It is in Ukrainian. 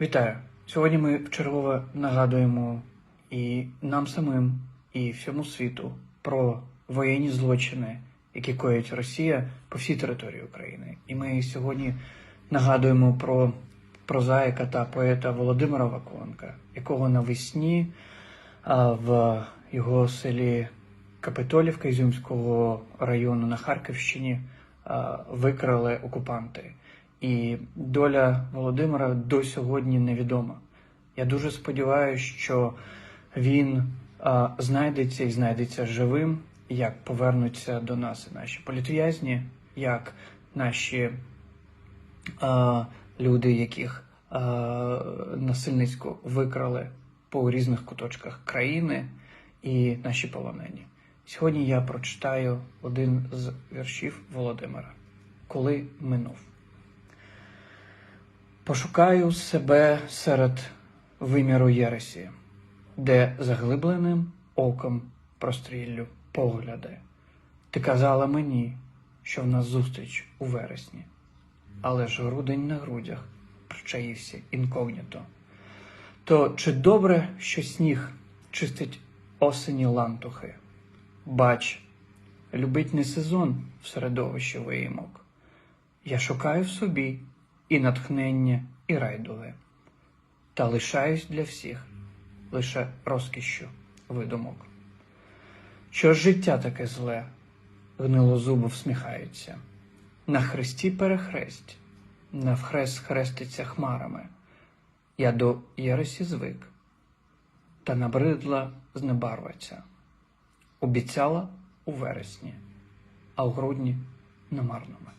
Вітаю! Сьогодні ми вчергове нагадуємо і нам самим, і всьому світу про воєнні злочини, які коїть Росія по всій території України. І ми сьогодні нагадуємо про прозаїка та поета Володимира Вакуленка, якого навесні в його селі Капитолівка Ізюмського району на Харківщині викрали окупанти. І доля Володимира до сьогодні невідома. Я дуже сподіваюся, що він а, знайдеться і знайдеться живим, як повернуться до нас наші політв'язні, як наші а, люди, яких а, насильницько викрали по різних куточках країни, і наші полонені. Сьогодні я прочитаю один з віршів Володимира, коли минув. Пошукаю себе серед виміру Єресі, де заглибленим оком простріллю погляди. Ти казала мені, що в нас зустріч у вересні, але ж грудень на грудях причаївся інкогніто. То чи добре, що сніг чистить осені лантухи? Бач, любить не сезон в середовищі виїмок. Я шукаю в собі і натхнення, і райдуги, та лишаюсь для всіх лише розкішшю видумок. Що ж життя таке зле, гнилозубо всміхається, на хресті перехресть, навхрест хреститься хмарами. Я до Єресі звик, та набридла знебарваться. Обіцяла у вересні, а у грудні намарними.